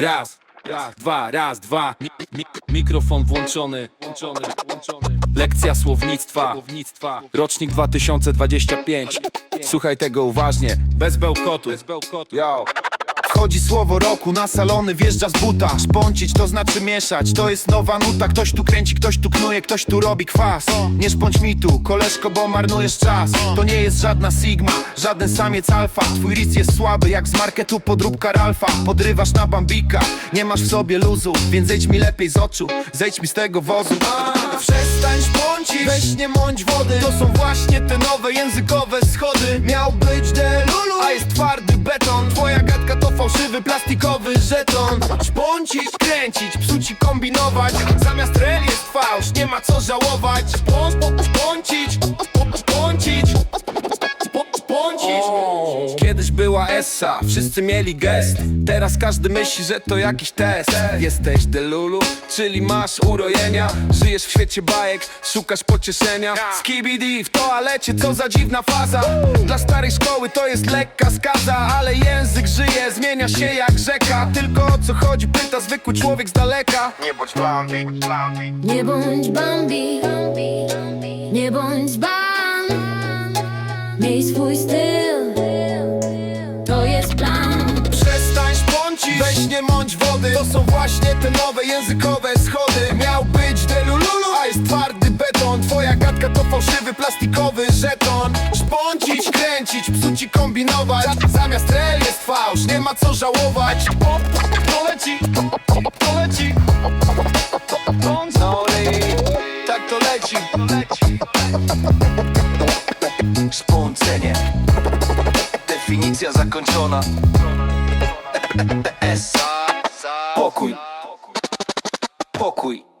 Raz, raz, dwa, raz, dwa. Mi, mi, mikrofon włączony, włączony, włączony. Lekcja słownictwa, słownictwa. Rocznik 2025. Słuchaj tego uważnie, bez bełkotu. Bez bełkotu. Yo. Wchodzi słowo roku, na salony wjeżdża z buta. Szpącić to znaczy mieszać, to jest nowa nuta. Ktoś tu kręci, ktoś tu knuje, ktoś tu robi kwas. Nie szpąć mi tu, koleżko, bo marnujesz czas. To nie jest żadna sigma, żaden samiec alfa. Twój ris jest słaby, jak z marketu podróbka Ralfa. Podrywasz na bambika, nie masz w sobie luzu. Więc zejdź mi lepiej z oczu, zejdź mi z tego wozu. Przestań szpącić, weź nie mąć wody. To są właśnie te nowe językowe schody. Miał być delulu, a jest twardy fałszywy plastikowy żeton. Szpącić, kręcić, psuć i kombinować. Zamiast rel jest fałsz, nie ma co żałować. Szpą- szpą- Szpącić, szpą- szpącić Szpą- Szpącić Kiedyś była essa, wszyscy mieli gest. Teraz każdy myśli, że to jakiś test. Jesteś delulu, czyli masz urojenia. Żyjesz w świecie bajek, szukasz pocieszenia. Skibidi w toalecie, co za dziwna faza. Dla starej szkoły to jest lekka skaza Ale język żyje, zmienia się jak rzeka. Tylko o co chodzi, pyta zwykły człowiek z daleka. Nie bądź Bambi, Bambi. Nie bądź Bambi, nie bądź Bam. Miej swój styl, mąć wody. To są właśnie te nowe językowe schody. Miał być delululu, a jest twardy beton. Twoja gadka to fałszywy plastikowy żeton. Szpącić, kręcić, psuć i kombinować. Zamiast rel jest fałsz, nie ma co żałować. O, To leci, to leci. No tak to leci, to leci. Szpącenie. Definicja zakończona. Esa. Pokój. Pokój.